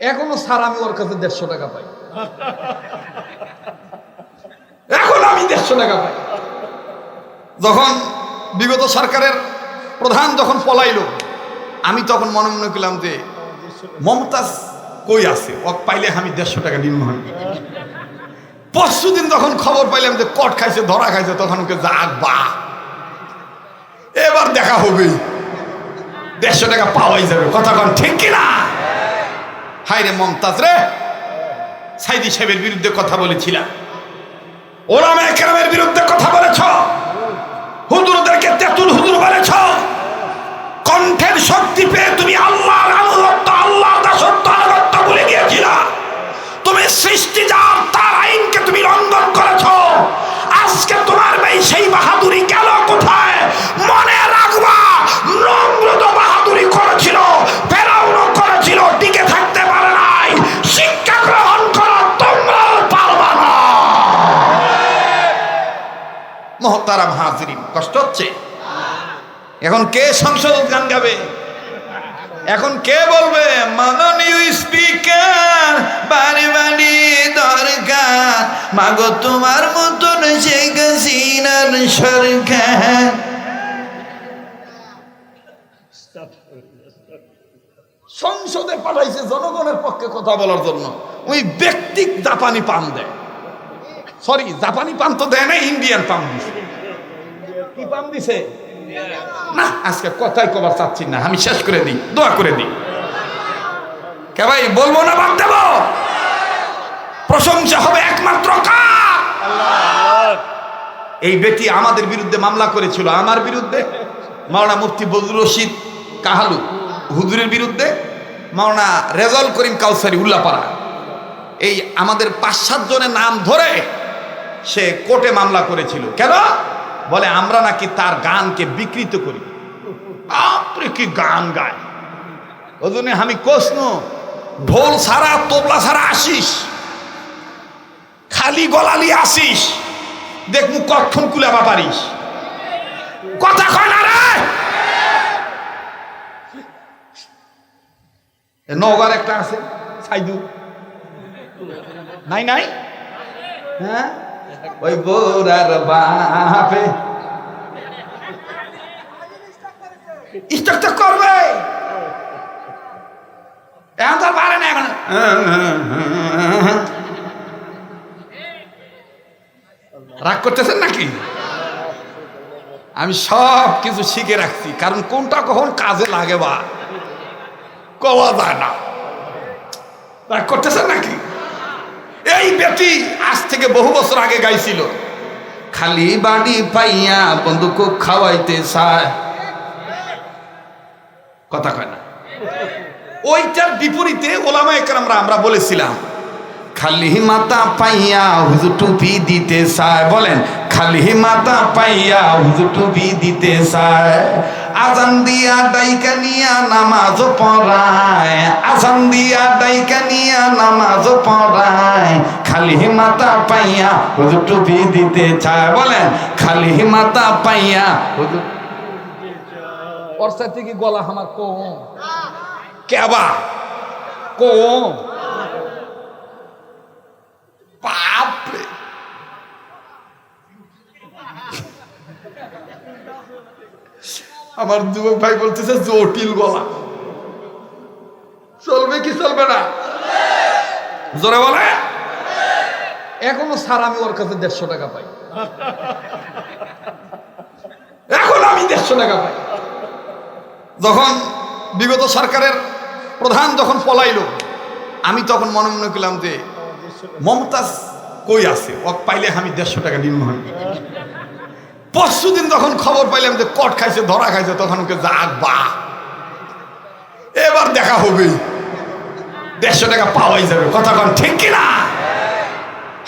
এখনও স্যার আমি ওর কাছে দেড়শো টাকা পাই। এখন আমি দেড়শো টাকা পাই। যখন বিগত সরকারের প্রধান যখন পলাইলো, আমি তখন মনে মনে করলাম যে, মমতাজ কই আছে? ওক পাইলে আমি দেড়শো টাকা হয়। পরশু দিন যখন খবর পাইলাম যে কট খাইছে, ধরা খাইছে, তখন ওকে যাক বা। এবার দেখা হবে দেড়শো টাকা পাওয়াই যাবে। কথা কন ঠিক কিনা? হাই রে মমতাজ রে। সাইদি সাহেবের বিরুদ্ধে কথা বলেছিলাম। ওলামা একরামের বিরুদ্ধে কথা বলেছ। হুজুরদেরকে তেতুল হুজুর বলেছ। কণ্ঠের শক্তি পেয়ে তুমি আল্লাহর আনুগত্য আল্লাহ দাসত্ব, আনুগত্য ভুলে গিয়েছিলা। তুমি সৃষ্টি যার এখন কে সংসদ গান গাবে? এখন কে বলবে? মাননীয় স্পিকার, বাড়ি বাড়ি দরকার। মাগো তোমার মতন শেখ সরকার। সংসদে পাঠাইছে জনগণের পক্ষে কথা বলার জন্য। ওই ব্যক্তিক জাপানি পান দেয়। সরি জাপানি পান তো দেয় না, ইন্ডিয়ান পান দিছে। কি পান দিছে? না, আজকে কথাই কবার চাচ্ছি না, আমি শেষ করে দিই, দোয়া করে দিই। কে ভাই, বলব না, বাদ দেব? প্রশংসা হবে একমাত্র এই বেটি আমাদের বিরুদ্ধে মামলা করেছিল, আমার বিরুদ্ধে? মাওলানা মুফতি বজরুল রশিদ কাহালু, হুজুরের বিরুদ্ধে? মাওলানা রেজল করিম কাউসারি উল্লাপাড়া। এই আমাদের পাঁচ সাত জনের নাম ধরে সে কোর্টে মামলা করেছিল। কেন? বলে, আমরা নাকি তার গানকে বিকৃত করি। কি গান গায়। ওই জন্য আমি কোসন ঢোল সারা তবলা সারা আসিস। খালি গলালি আসিস। দেখমু কখন কুলাবা পারিস। কথা কয় না রে! নগর একটা আছে, সাইদু। নাই নাই? হ্যাঁ? ওই বোরার বাপে। করবে। এখন তো পারে না এখন। রাগ করতেছেন নাকি? আমি সব কিছু শিখে রাখছি, কারণ কোনটা কখন কাজে লাগে বা? কওয়া যায় না। রাগ করতেছেন নাকি? এই বেটি আজ থেকে বহু বছর আগে গাইছিল। খালি বাড়ি পাইয়া খুব খাওয়াইতে কথা কয় না। ওইটার বিপরীতে ওলামা একরামরা আমরা বলেছিলাম খালি মাতা পাইয়া হুজুর টুপি দিতে চায়। বলেন, খালি মাতা পাইয়া হুজুর টুপি দিতে চায়। আজান দিয়া ডাইকা নিয়া নামাজ পড়ায়। আজান দিয়া ডাইকা নিয়া নামাজ পড়ায়। খালি মাতা পাইয়া হুজুর টুপি দিতে চায়। বলেন, খালি মাতা পাইয়া হুজুর ওর সাথে কি গলা আমার কম? কেবা কম? বাপরে আমার যুবক ভাই বলতেছে জটিল গলা। চলবে কি চলবে না? জোরে বলে। এখনও স্যার, আমি ওর কাছে দেড়শো টাকা পাই। এখন আমি দেড়শো টাকা পাই। যখন বিগত সরকারের প্রধান যখন পলাইলো, আমি তখন মনে মনে করলাম যে মমতাজ কই আছে? ওক পাইলে আমি দেড়শো টাকা নিম্ন পরশু দিন যখন খবর পাইলাম যে কট খাইছে, ধরা খাইছে, তখন ওকে যাক বা এবার দেখা হবে। দেড়শো টাকা পাওয়াই যাবে। কথা কন, ঠিক কিনা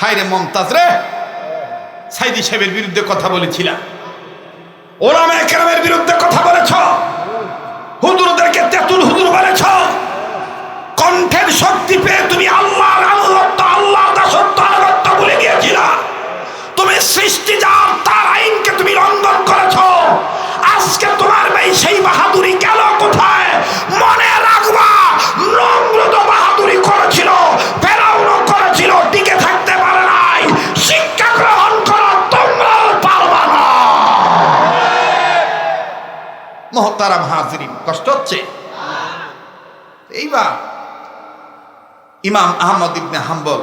হাই রে মমতাজ রে। সাইদি সাহেবের বিরুদ্ধে কথা বলেছিলাম। ওলামা একরামের বিরুদ্ধে কথা বলেছ। হুজুরদেরকে তেতুল হুজুর বলেছ। কণ্ঠের শক্তি পেয়ে তুমি আল্লাহর আল্লাহ দাসত্ব তুমি সৃষ্টি যার তার তুমি লঙ্ঘন করেছ। আজকে তোমার ভাই সেই বাহাদুরি গেল কোথায়? মনে রাখবা নম্রত বাহাদুরি করেছিল ফেরাউনও করেছিল, টিকে থাকতে পারে নাই। শিক্ষা গ্রহণ করো তোমরাও পারবা না। মহতারাম হাজরিন, কষ্ট এইবার ইমাম আহমদ ইবনে হাম্বল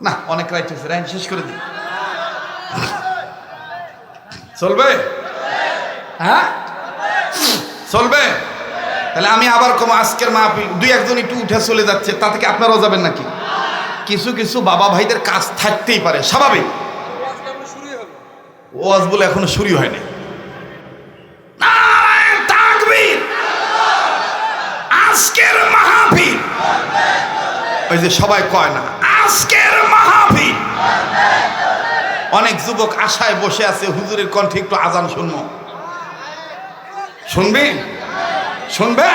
না, অনেক রাইট হয়েছে রাইন শেষ করে দিই চলবে? হ্যাঁ? চলবে? তাহলে আমি আবার কম, আজকের মাহফিল, দুই একজন একটু উঠে চলে যাচ্ছে, তা থেকে আপনারাও যাবেন নাকি? কিছু কিছু বাবা ভাইদের কাজ থাকতেই পারে, স্বাভাবিক। ওয়াজ বলে এখনও শুরু হয়নি। আজকের মাহফিল! ওই যে সবাই কয় না, আজকের অনেক যুবক আশায় বসে আছে, হুজুরের কণ্ঠে একটু আজান শুনব। শুনবি? শুনবে?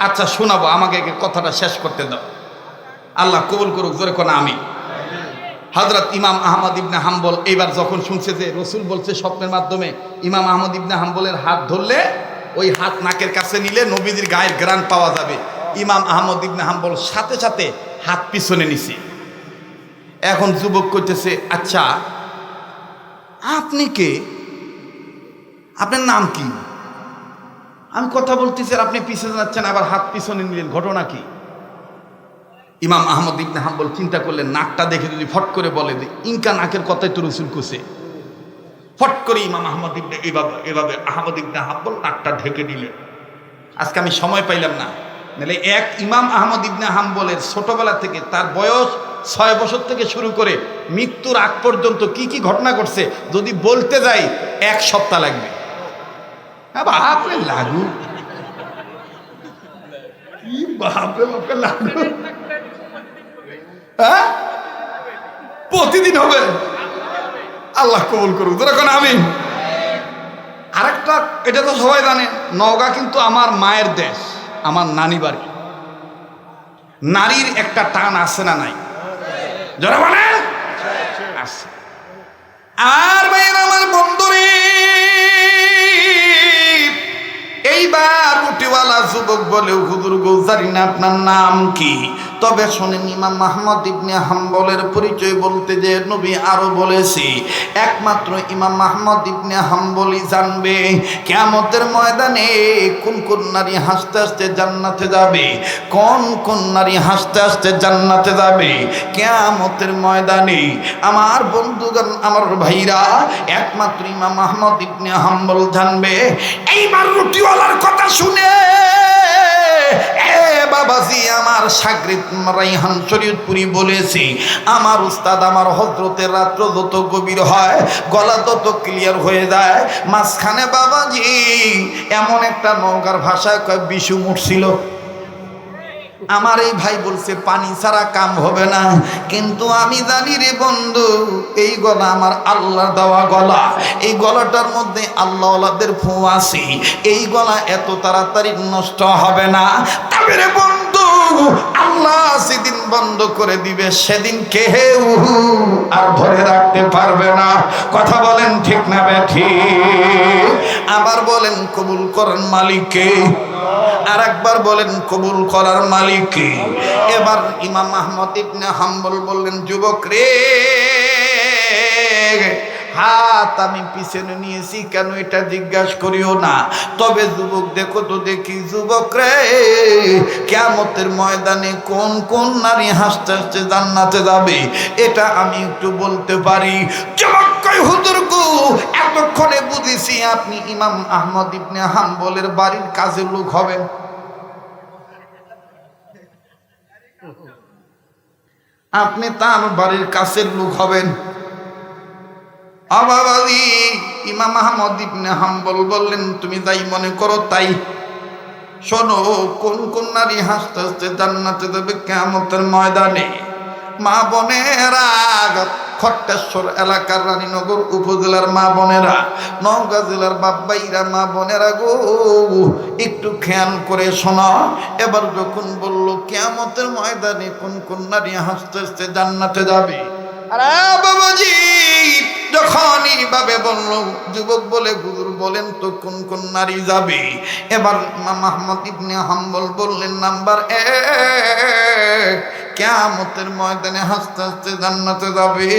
আচ্ছা শোনাবো, আমাকে কথাটা শেষ করতে দাও। আল্লাহ কবুল করুক, জোরে কোনা আমি। হজরত ইমাম আহমদ ইবনে হাম্বল এইবার যখন শুনছে যে রসুল বলছে স্বপ্নের মাধ্যমে, ইমাম আহমদ ইবনে হাম্বলের হাত ধরলে, ওই হাত নাকের কাছে নিলে নবীজির গায়ের গ্রান পাওয়া যাবে। ইমাম আহমদ ইবনে হাম্বল সাথে সাথে হাত পিছনে নিছে। এখন যুবক করতেছে আচ্ছা আপনি কে? আপনার নাম কি? আমি কথা বলতেছি আর আপনি পিছনে যাচ্ছেন, আবার হাত পিছনে নিলেন, ঘটনা কি? ইমাম আহমদ ইবনে হাম্বল চিন্তা করলেন, নাকটা দেখে যদি ফট করে বলে যে, ইনকা নাকের কথাই তো রসুল কুসে ফট করে ইমাম আহমদ ইবনে, এভাবে এভাবে আহমদ ইবনে হাম্বল নাকটা ঢেকে দিলেন। আজকে আমি সময় পাইলাম না। নাহলে এক ইমাম আহমদ ইবনে হাম্বলের ছোটবেলা থেকে তার বয়স ছয় বছর থেকে শুরু করে মৃত্যুর আগ পর্যন্ত কি কি ঘটনা ঘটছে, যদি বলতে যাই, এক সপ্তাহ লাগবে। হ্যাঁ লাগু। কি বাপরে বাপরে লাগু। হ্যাঁ? প্রতিদিন হবে। আল্লাহ কবুল করুক। যখন আমি আরেকটা, এটা তো সবাই জানে, নওগাঁ কিন্তু আমার মায়ের দেশ। আমার নানি বাড়ি। নারীর একটা টান আছে না নাই? যারা আছে। আর ভাইয়ের, আমার বন্ধুরে এইবার রুটিওয়ালা যুবক বলে, হুজুর গো জানি না, আপনার নাম কি? তবে শোনেন, ইমাম মাহমদ ইবনে হাম্বলের পরিচয় বলতে যে নবী আরও বলেছি, একমাত্র ইমাম মাহমদ ইবনে হাম্বলই জানবে, কেয়ামতের ময়দানে কোন কোন নারী হাসতে হাসতে জান্নাতে যাবে, কোন কোন নারী হাসতে হাসতে জান্নাতে যাবে, কেয়ামতের ময়দানে আমার বন্ধুগণ, আমার ভাইরা, একমাত্র ইমাম মাহমদ ইবনে হাম্বল জানবে, এইবার রুটিওয়ালার কথা শুনে বাবাজি, আমার সাগরিত রাইহান শরীয়তপুরি বলেছি, আমার উস্তাদ আমার হজরতের রাত্র যত গভীর হয়, গলা তত ক্লিয়ার হয়ে যায়। মাঝখানে বাবাজি, এমন একটা নৌকার ভাষায় কয়, বিশু মুঠছিল আমার এই ভাই বলছে, পানি ছাড়া কাম হবে না। কিন্তু আমি জানি রে বন্ধু, এই গলা আমার আল্লাহ দেওয়া গলা। এই গলাটার মধ্যে আল্লাহদের ফু আছে। এই গলা এত তাড়াতাড়ি নষ্ট হবে না। তবে রে বন্ধু, আল্লাহ সেদিন বন্ধ করে দিবে, সেদিন কেউ আর ধরে রাখতে পারবে না। কথা বলেন ঠিক না ব্যাঠি আবার বলেন, কবুল করেন মালিককে। আর একবার বলেন কবুল করার মালিক এবার ইমাম আহমদ ইবনে হাম্বল বললেন যুবক রে। হাত আমি পিছনে নিয়েছি, কেন এটা জিজ্ঞাসা করিও না। তবে যুবক, দেখো তো দেখি যুবক রে কেমতের ময়দানে কোন কোন নারী হাসতে হাসতে জান্নাতে যাবে, এটা আমি একটু বলতে পারি। এতক্ষণে বুঝেছি আপনি ইমাম আহমদ ইবনে হাম্বলের বাড়ির কাজের লোক হবেন। আপনি তার বাড়ির কাছের লোক হবেন। অবাবাদি ইমাম আহমদ ইবনে হাম্বল বললেন, তুমি যাই মনে করো তাই। শোনো, কোন কোন নারী হাসতে হাসতে জান্নাতে দেবে কেমতের ময়দানে? মা বোনেরা, খট্টেশ্বর এলাকার রানীনগর উপজেলার মা বোনেরা, নওগাঁ জেলার বাব্বাইরা মা বোনেরা গো, একটু খেয়াল করে শোনা। এবার যখন বলল, কেয়ামতের ময়দানে কোন কোন নারী হাসতে হাসতে জান্নাতে যাবে? আরে বাবাজি যখন এইভাবে বলল, যুবক বলে গুরুর বলেন তো কোন কোন নারী যাবে? এবার ইমাম আহমদ ইবনে হাম্বল বললেন, নাম্বার এক, কেয়ামতের ময়দানে হাসতে হাসতে জান্নাতে যাবে।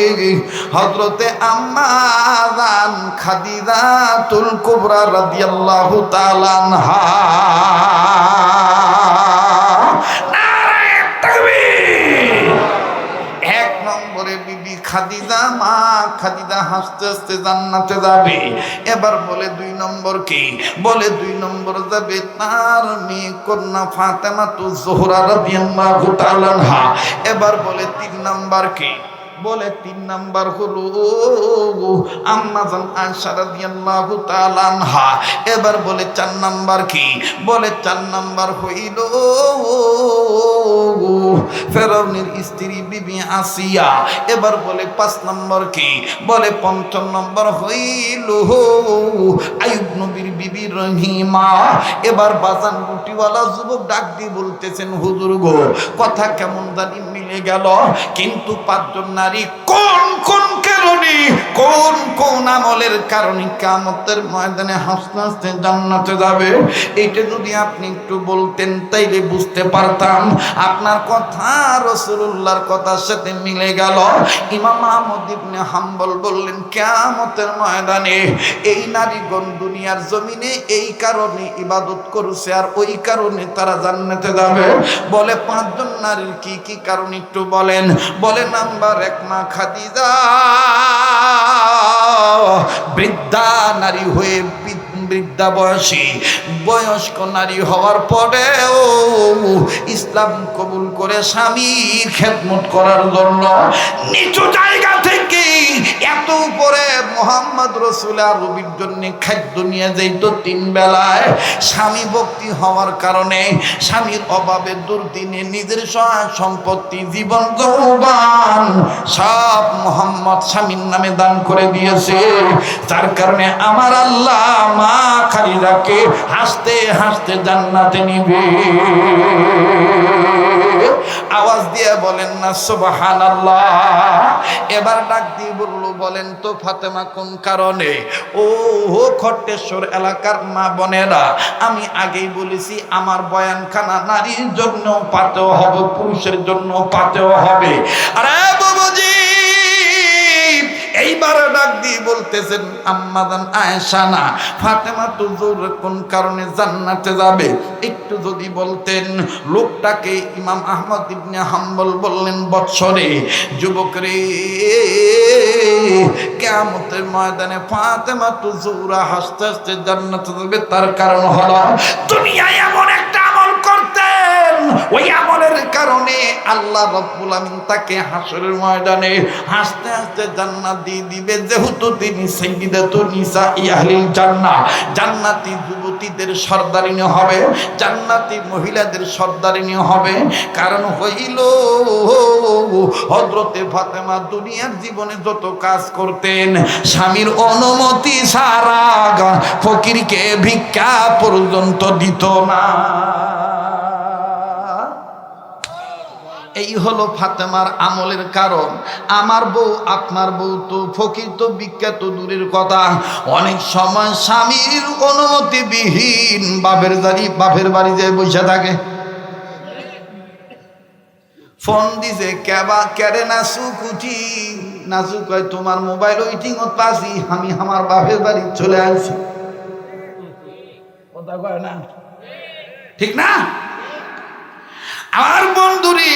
হজরতে আম্মাদান খাদিদা তুল কুবরা রাদিয়াল্লাহু তাআলা আনহা। এক নম্বরে বিবি খাদিজা, মা খাদিজা হাসতে হাসতে জান্নাতে যাবে। এবার বলে দুই নম্বর কি? বলে দুই নম্বর যাবে তার মেয়ে কন্যা ফাতেমা তু জোহরা রাদিয়াল্লাহু এবার বলে তিন নম্বর কি? বলে, তিন নাম্বার হলো আম্মাজান আয়েশা রাদিয়াল্লাহু তাআলা আনহা। এবার বলে, চার নাম্বার কি? বলে, চার নাম্বার হইল ফেরাউনের স্ত্রী বিবি আসিয়া। এবার বলে, পাঁচ নম্বর কি? বলে, পঞ্চম নম্বর হইল আয়ুব নবীর বিবি রহিমা। এবার বাজান রুটিওয়ালা যুবক ডাক দিয়ে বলতেছেন, হুজুর গো, কথা কেমন জানি মিলে গেল, কিন্তু পাঁচজন নারী কোন কোন কারণে, কোন কোন আমলের কারণে কামতের ময়দানে হাসতে হাসতে জান্নাতে যাবে? এটা যদি আপনি একটু বলতেন, তাইলে বুঝতে পারতাম। আপনার কথা রসুল্লাহর কথার সাথে মিলে গেল। ইমাম আহমদ ইবনে হাম্বল বললেন, কেয়ামতের ময়দানে এই নারীগণ দুনিয়ার জমিনে এই কারণে ইবাদত করছে আর ওই কারণে তারা জান্নাতে যাবে। বলে, পাঁচজন নারীর কি কি কারণ একটু বলেন? বলে, নাম্বার এক মা খাদিজা বৃদ্ধা নারী হয়ে বৃদ্ধ বয়সী বয়স্ক নারী হওয়ার পরেও ইসলাম কবুল করে স্বামীর খেদমত করার জন্য নিচু জায়গা থেকে এত উপরে মোহাম্মদ রসুল আরবির জন্য খাদ্য নিয়ে যেত তিন বেলায়। স্বামী ভক্তি হওয়ার কারণে স্বামীর অভাবে দুর্দিনে নিজের সহায় সম্পত্তি, জীবন যৌবান সব মোহাম্মদ স্বামীর নামে দান করে দিয়েছে। তার কারণে আমার আল্লাহ মা খালিদাকে হাসতে হাসতে জান্নাতে নিবে। আওয়াজ দিয়ে বলেন না সুবাহান এবার ডাক দিয়ে বলল, বলেন তো ফাতেমা কোন কারণে? ও হো খট্টেশ্বর এলাকার মা বোনেরা, আমি আগেই বলেছি, আমার বয়ানখানা নারীর জন্য পাতেও হবে, পুরুষের জন্য পাতেও হবে। আরে বাবুজি এইবার ডাক দিয়ে বলতেছেন আম্মাদান আয়েশা না, ফাতেমা তো জোর কোন কারণে জান্নাতে যাবে? একটু যদি বলতেন, লোকটাকে ইমাম আহমদ ইবনে হাম্বল বললেন, বৎসরে যুবক রে কেয়ামতের ময়দানে ফাতেমা তো জোরা হাসতে হাসতে জান্নাতে যাবে, তার কারণ হলো দুনিয়ায় এমন ওই আমলের কারণে আল্লাহ রব্বুল আমিন তাকে হাসরের ময়দানে হাসতে হাসতে জান্নাত দিয়ে দিবে। যেহেতু তিনি সাইয়্যিদাতু নিসা ইয়াহলিল জান্নাহ, জান্নাতি যুবতীদের সর্দারিনী হবে, জান্নাতি মহিলাদের সর্দারিনী হবে। কারণ হইল হযরতে ফাতেমা দুনিয়ার জীবনে যত কাজ করতেন, স্বামীর অনুমতি সারা ফকিরকে ভিক্ষা পর্যন্ত দিত না। এই হলো ফাতেমার আমলের কারণ। আমার বউ, আপনার বউ তো ফকির, তো বিখ্যাত, দূরের কথা। অনেক সময় স্বামীর অনুমতি বিহীন বাপের বাড়ি বাপের বাড়ি যায় বসে থাকে। ফোন দিছে, কেবা কেড়ে নাচু কুটি নাচু কয় তোমার মোবাইল ওইটিং পাসি, আমি আমার বাপের বাড়ি চলে আসি কথা কয় না? ঠিক না? আমার বন্ধুরি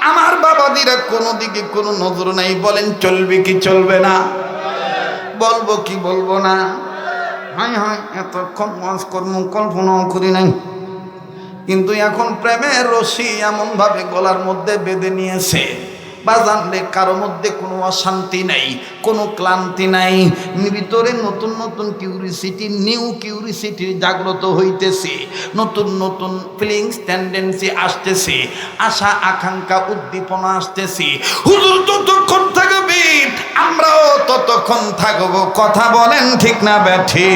আমার বাবা দিরা কোনো দিকে কোনো নজর নাই, বলেন, চলবে কি চলবে না? বলব কি বলব না? হাই হাই এতক্ষণ মাস কর্ম কল্পনাও করি নাই। কিন্তু এখন প্রেমের রশি এমনভাবে গলার মধ্যে বেঁধে নিয়েছে। বা জানলে কারও মধ্যে কোনো অশান্তি নাই, কোনো ক্লান্তি নাই। ভিতরে নতুন নতুন কিউরিসিটি নিউ কিউরিসিটি জাগ্রত হইতেছে। নতুন নতুন ফিলিংস টেন্ডেন্সি আসতেছে। আশা, আকাঙ্ক্ষা, উদ্দীপনা আসতেছে। হুজুর ততক্ষণ থাকবে, আমরাও ততক্ষণ থাকব। কথা বলেন ঠিক না ব্যাঠি?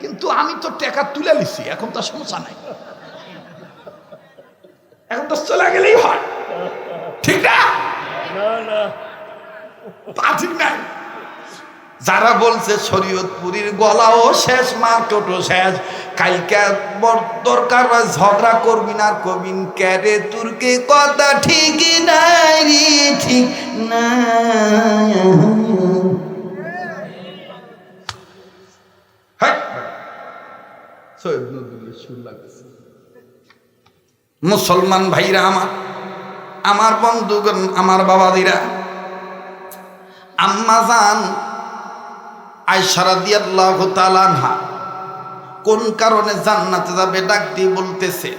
কিন্তু আমি তো টাকা তুলে নিছি এখন তো সমস্যা নাই। এখন তো চলে গেলেই হয়। ঠিক না? তা ঠিক নাই। যারা বলছে শরীয়তপুরীর গলাও শেষ মার্কেটও শেষ কালকে দরকার হয় ঝগড়া করবি না কবিন ক্যারে তুরকে কথা ঠিক নাই রে ঠিক না মুসলমান ভাইরা আমার আমার বন্ধুগণ, আমার বাবাদিরা। আম্মা যান আয়সারা দিয়াল্লাহু তাআলা আনহা কোন কারণে জান্নাতে যাবে ডাক দিয়ে বলতেছে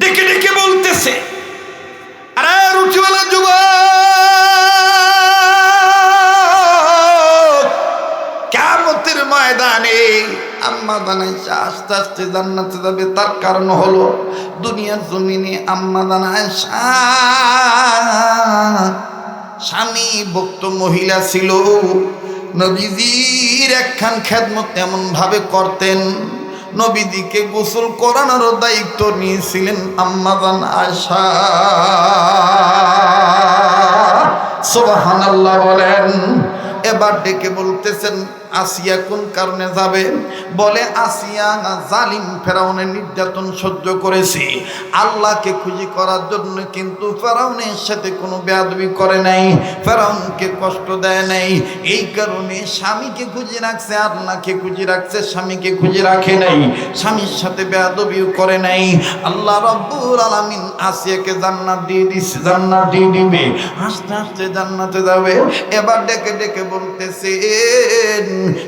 ডেকে ডেকে বলতেছে, আরে রুচিওয়ালা যুব আম্মা দানাইশা আস্তে আস্তে জান্নাতে যাবে। তার কারণ হলো, দুনিয়ার জমিনে আম্মা দানাইশা স্বামী ভক্ত মহিলা ছিল। নবীজির একখান খেদমত এমন ভাবে করতেন। নবীজিকে গোসল করানোর দায়িত্ব নিয়েছিলেন আম্মাদান আশা সোবাহান বলেন, এবার ডেকে বলতেছেন আসিয়া কোন কারণে যাবে? বলে, আসিয়া জালিম ফেরাউনের নির্যাতন সহ্য করেছে। আল্লাহকে খুশি করার জন্য কিন্তু ফেরাউনের সাথে কোনো বেয়াদবি করে নাই। ফেরাউনকে কষ্ট দেয় নাই। এই কারণে স্বামীকে খুঁজে রাখছে, আল্লাহকে খুঁজে রাখছে, স্বামীকে খুঁজে রাখে নাই। স্বামীর সাথে বেয়াদবিও করে নাই। আল্লাহ রব্বুল আলামিন আসিয়াকে জান্নাত দিয়ে দিছে, জান্নাত দিয়ে দিবে। আস্তে আস্তে জান্নাতে যাবে। এবার ডেকে ডেকে বলতেছে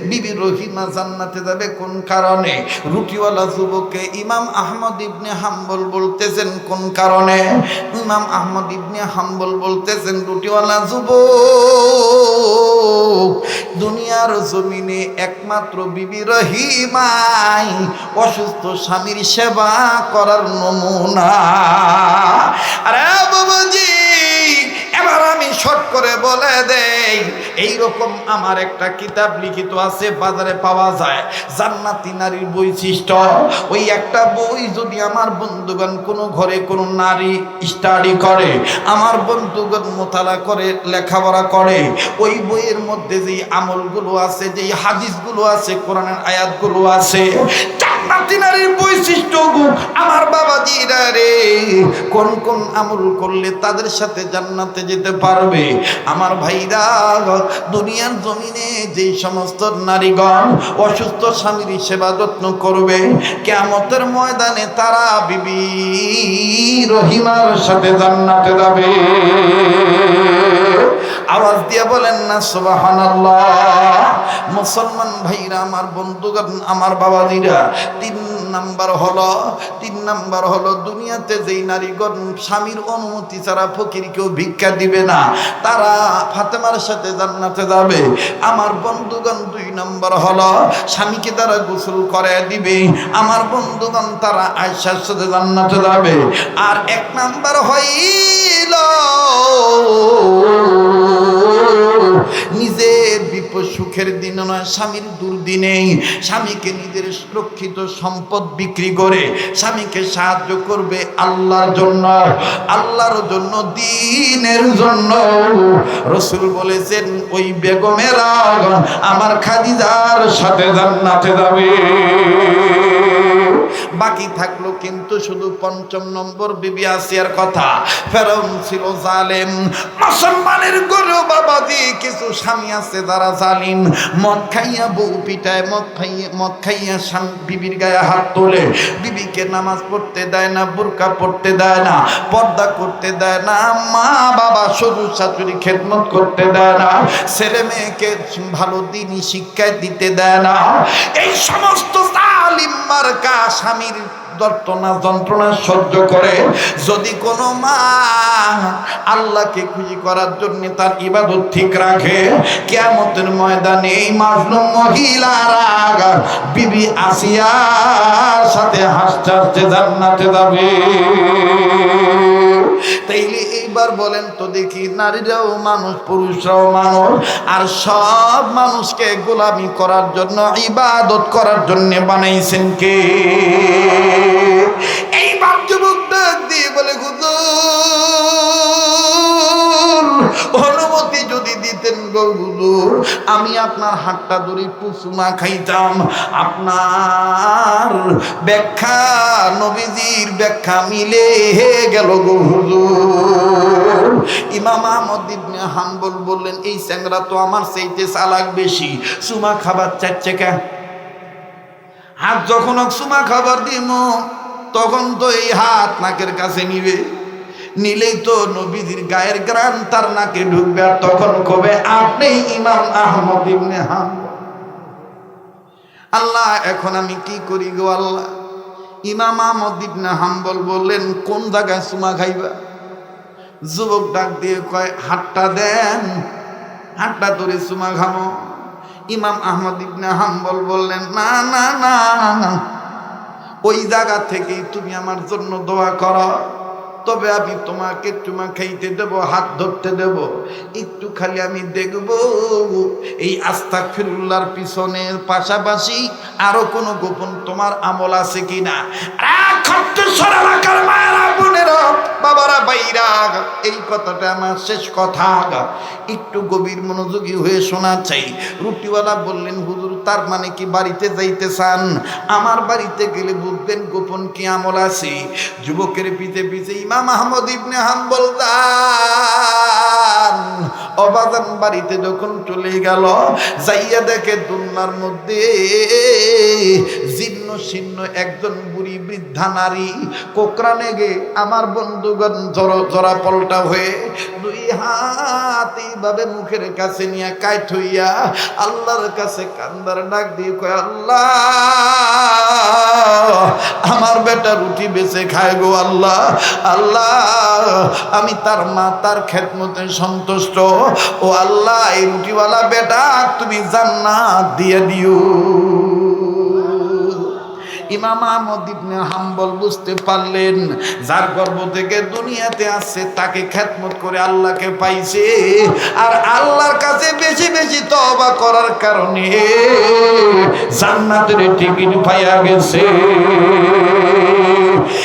বিবি রহিমা জান্নাতে যাবে কোন কারণে? রুটিওয়ালা ইমাম আহমদ ইবনে হাম্বল বলতেছেন কোন কারণে? ইমাম আহমদ ইবনে হাম্বল বলতেছেন, রুটিওয়ালা যুবক, দুনিয়ার জমিনে একমাত্র বিবি রহিমাই অসুস্থ স্বামীর সেবা করার নমুনা। আরে বাবাজি! শর্ট করে বলে দেই, এইরকম আমার একটা কিতাব লিখিত আছে, বাজারে পাওয়া যায়। জান্নাতি নারীর বৈশিষ্ট্য, ওই একটা বই যদি আমার বন্ধুগণ কোনো ঘরে কোনো নারী স্টাডি করে, আমার বন্ধুগণ মোতালা করে লেখাপড়া করে, ওই বইয়ের মধ্যে যেই আমলগুলো আছে, যেই হাদিসগুলো আছে, কোরআনের আয়াতগুলো আছে জান্নাতি নারীর বৈশিষ্ট্য আমার বাবাজিরা রে, কোন কোন আমল করলে তাদের সাথে জান্নাতে যেতে পারবে? আমার ভাইরা, দুনিয়ার জমিনে যে সমস্ত নারীগণ অসুস্থ স্বামীর সেবা যত্ন করবে কেমতের ময়দানে তারা বিবি রহিমার সাথে জান্নাতে যাবে। না সুবহানাল্লাহ। মুসলমান ভাইরা আমার বন্ধুগণ আমার বাবাজিরা তিন নাম্বার হলো তিন নাম্বার হলো, দুনিয়াতে যেই নারীগণ স্বামীর অনুমতি ছাড়া ফকির কেউ ভিক্ষা দিবে না, তারা ফাতেমার সাথে জান্নাতে যাবে। আমার বন্ধুগণ দুই নম্বর হলো, স্বামীকে তারা গোসল করে দিবে, আমার বন্ধুগণ তারা আয়সার সাথে জান্নাতে যাবে। আর এক নাম্বার হইল, নিজের বিপদ সুখের দিন নয়, স্বামীর দুর্দিনেই স্বামীকে নিজের সুরক্ষিত সম্পদ বিক্রি করে, স্বামীকে সাহায্য করবে আল্লাহর জন্য আল্লাহর জন্য, দিনের জন্য। রসুল বলেছেন, ওই বেগমেরা আমার খাদিজার সাথে জান্নাতে যাবে। বাকি থাকল কিন্তু শুধু পঞ্চম নম্বর বিবি আসিয়ার কথা। ফেরাউন ছিল জালেম। মুসলমানের গরু বাবাজি, কিছু স্বামী আছে যারা জালিম। মদ খাইয়া বউ পিটায়, মদ খাইয়া মদ খাইয়া স্বামী বিবির গায়ে হাত তোলে। বিবিকে নামাজ পড়তে দেয় না, বুরকা পড়তে দেয় না, পর্দা করতে দেয় না, মা বাবা, শ্বশুর শাশুড়ি খেদমত করতে দেয় না, ছেলে মেয়েকে ভালো দিনই শিক্ষায় দিতে দেয় না। এই সমস্ত জালিম মার্কা স্বামীর যন্ত্রণা যন্ত্রণা সহ্য করে। যদি কোনো মা আল্লাহকে খুশি করার জন্য তার ইবাদত ঠিক রাখে, কেয়ামতের ময়দানে এই মাজলুম মহিলারা বিবি আসিয়ার সাথে হাসতে হাসতে জান্নাতে যাবে। তাইলে এইবার বলেন তো দেখি নারীরাও মানুষ, পুরুষরাও মানুষ। আর সব মানুষকে গোলামি করার জন্য, ইবাদত করার জন্য বানাইছেন কে? এইবার যুবক ডাক দিয়ে বলে, হুজুর অনুমতি যদি দিতেন গো আমি আপনার হাতটা ধরে চুমা খাইতাম। আপনার ব্যাখ্যা, নবীজির ব্যাখ্যা মিলে গেল গো হুজুর। ইমাম আহমদ ইবনে হাম্বল বললেন, এই স্যাংরা তো আমার সেইতে চালাক বেশি, চুমা খাবার চাচ্ছে কে? হাত যখন চুমা খাবার দিব তখন তো এই হাত নাকের কাছে নিবে। নিলেই তো নবীজির গায়ের গ্রাম তার নাকে ঢুকবে আর তখন কবে আপনি ইমাম আহমদ ইবনে হাম আল্লাহ এখন আমি কি করি গো আল্লাহ ইমাম আহমদ ইবনে হাম্বল বললেন কোন জায়গায় সুমা খাইবা যুবক ডাক দিয়ে কয় হাতটা দেন হাটটা ধরে সুমা খামো ইমাম আহমদ ইবনে হাম্বল বললেন না না না ওই জায়গা থেকেই তুমি আমার জন্য দোয়া করো তবে আমি তোমাকে চুমা খাইতে দেব, হাত ধরতে দেব। একটু খালি আমি দেখব এই আস্থা ফিরুল্লার পিছনের পাশাপাশি আরও কোনো গোপন তোমার আমল আছে মায়েরা, বোনেরা, বাবারা বাইরা এই কথাটা আমার শেষ কথা। একটু গভীর মনোযোগী হয়ে শোনা চাই। রুটিওয়ালা বললেন, হুজুর তার মানে কি বাড়িতে যাইতে চান? আমার বাড়িতে গেলে বুঝবেন গোপন কি আমল আছে? যুবকের পিছে পিছে ইমাম আহমদ ইবনে হাম্বল দান অবাদান বাড়িতে যখন চলে গেল, যাইয়া দেখে দুনিয়ার মধ্যে জীর্ণ শীর্ণ একজন বুড়ি বৃদ্ধা নারী কোকরা গে আমার বন্ধুগণ জড়া পলটা হয়ে দুই হাত এইভাবে মুখের কাছে নিয়ে কাইট হইয়া আল্লাহর কাছে কান্দার ডাক দিয়ে কয়, আল্লাহ, আমার বেটা রুটি বেছে খায় গো আল্লাহ আল্লাহ, আমি তার মা তার খেদমতে সন্তুষ্ট। ও আল্লাহ, এই রুটিওয়ালা বেটা, তুমি জান্নাত দিয়ে দিও। ইমাম আহমদ ইবনে হাম্বল বুঝতে পারলেন, যার গর্ব থেকে দুনিয়াতে আসছে তাকে খেদমত করে আল্লাহকে পাইছে। আর আল্লাহর কাছে বেশি বেশি তওবা করার কারণে জান্নাতের টিকিট পাইয়া গেছে।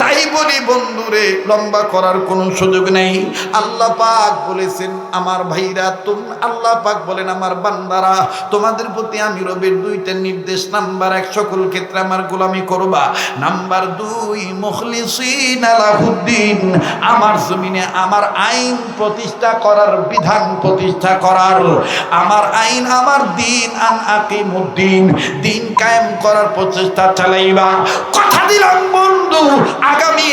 তাই বলি বন্ধুরে, লম্বা করার কোনো সুযোগ নেই। আল্লাহ পাক বলেছেন, আমার ভাইরা, তুম আল্লাহ পাক বলেন, আমার বান্দারা, তোমাদের প্রতি আমি রবের দুইটা নির্দেশ। নাম্বার এক, সকল ক্ষেত্রে আমার গোলামি করবা। নাম্বার দুই, মুখলিসিন আলাহুদ্দিন, আমার জমিনে আমার আইন প্রতিষ্ঠা করার বিধান প্রতিষ্ঠা করার। আমার আইন, আমার দিন, আন আকিমুদ্দিন, দিন কায়েম করার প্রচেষ্টা চালাইবা। কথা দিলাম বন্ধু আগামী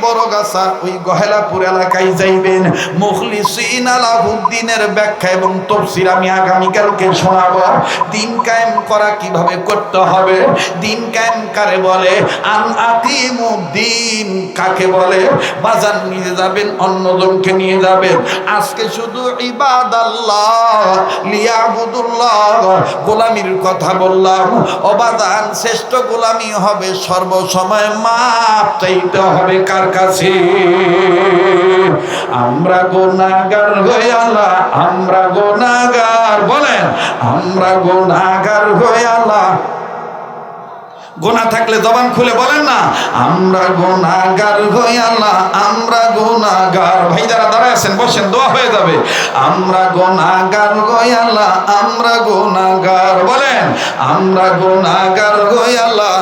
বড় গাছা ওই গহেলাপুর এলাকায় যাইবেন। মুখলিসিন আলাহুদ্দিনের ব্যাখ্যা এবং তফসির আমি আগামী কালকে শোনাবো। দিন কায়েম করা কীভাবে করতে হবে? দিন কায়েম কারে বলে? আন আকিমুদ্দিন কাকে বলে? বাজার নিয়ে যাবেন, অন্যজনকে নিয়ে যাবেন। আজকে শুধু ইবাদ আল্লাহ লিয়াবুদুল্লাহ, গোলামির কথা বললাম। অবাদান শ্রেষ্ঠ গোলামি হবে সর্বসময় মাপ চাইতে হবে কার কাছে? আমরা গোনাগার হয়ে আল্লাহ, আমরা গোনাগার বলেন, আমরা গোনাগার হয়ে আল্লাহ। গোনা থাকলে জবান খুলে বলেন না, আমরা গোনাগার আল্লাহ, আমরা গোনাগার ভাই, যারা দাঁড়ায় আছেন, বসেন, দোয়া হয়ে যাবে। আমরা গোনাগার আল্লাহ, আমরা গোনাগার বলেন, আমরা গোনাগার আল্লাহ।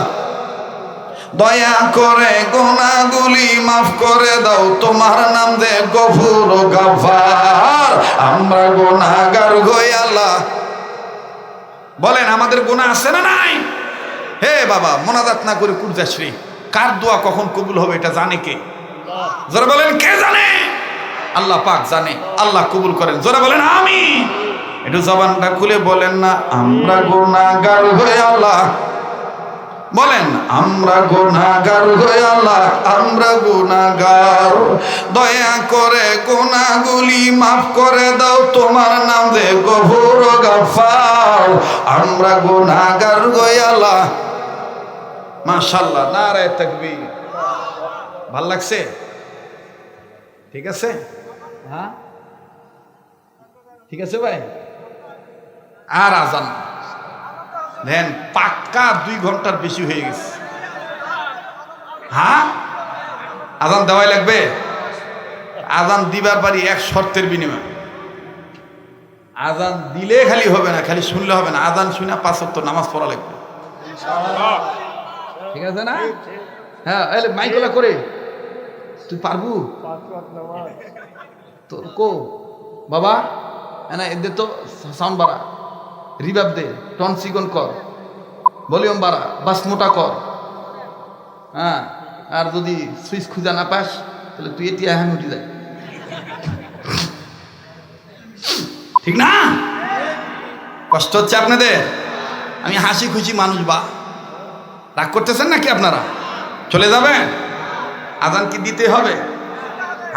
দয়া করে গোনাগুলি মাফ করে দাও, তোমার নাম দে গফুর গাফার আমরা গোনাগার হই আল্লাহ। বলেন, আমাদের গোনা আছে না নাই? হে বাবা, মোনাজাত না করে কুরজাশ্রী কার দোয়া কখন কবুল হবে এটা জানে কে? জোরে বলেন, কে জানে? আল্লাহ পাক জানে, আল্লাহ কবুল করেন। জোরে বলেন আমি একটু জবানটা খুলে বলেন না, আমরা গুনাহগার হয়ে আল্লাহ। বলেন আমরা হয়ে আল্লাহ আমরা গুনাহগার। দয়া করে গুনাহগুলি মাফ করে দাও তোমার নাম দে গফুর গাফার আমরা হয়ে আল্লাহ। মাশাআল্লাহ নারায়ে তাকবীর। ভালো লাগছে? ঠিক আছে? হ্যাঁ। ঠিক আছে ভাই? আর আজান। দেন পাক্কা দুই ঘণ্টার বেশি হয়ে গেছে। হ্যাঁ? আজান দেওয়াই লাগবে? আজান দিবার পারি এক শর্তের বিনিময়। আজান দিলে খালি হবে না খালি শুনলে হবে না। আজান শুনে পাঁচ তো নামাজ পড়া লাগবে। ঠিক আছে না? হ্যাঁ মাইকলা করে। তুই পারবু? তো কো? বাবা? না এদের তো সাউন্ড বাড়া। রিভাব দে, টন সিকন কর। ভলিউম বাড়া, বাস মোটা কর। হ্যাঁ আর যদি সুইচ খুঁজা না পাস, তাহলে তুই এটি হ্যাং উঠে যায় ঠিক না? কষ্ট হচ্ছে আপনাদের? আমি হাসি খুশি মানুষ বা। রাগ করতেছেন নাকি আপনারা? চলে যাবেন? আদান কি দিতে হবে?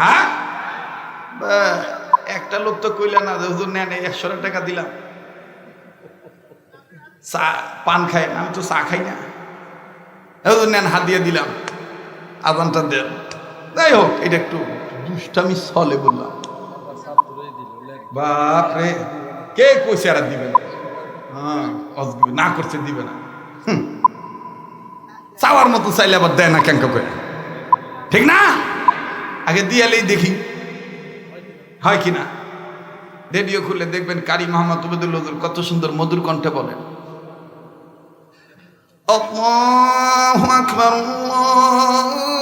হ্যাঁ? একটা লোক তো কইলে না হুজুর নেন, একশো টাকা দিলাম। চা, পান খাই, আমি তো চা খাই না। নেন হাত দিয়ে দিলাম আদানটা দেন। যাই হোক, এটা একটু দুষ্টামি চলে বললাম। বাপ রে কে কইছে আর দিবে না? হ্যাঁ না করছে, দিবে না। চাওয়ার মতো চাইলে আবার দেয় না ক্যাঙ্কা করে। ঠিক না? আগে দিয়ালেই দেখি। হয় কি না? রেডিও খুলে দেখবেন কারি মোহাম্মদ হজুর কত সুন্দর মধুর কণ্ঠে বলেন। আল্লাহু أكبر আল্লাহু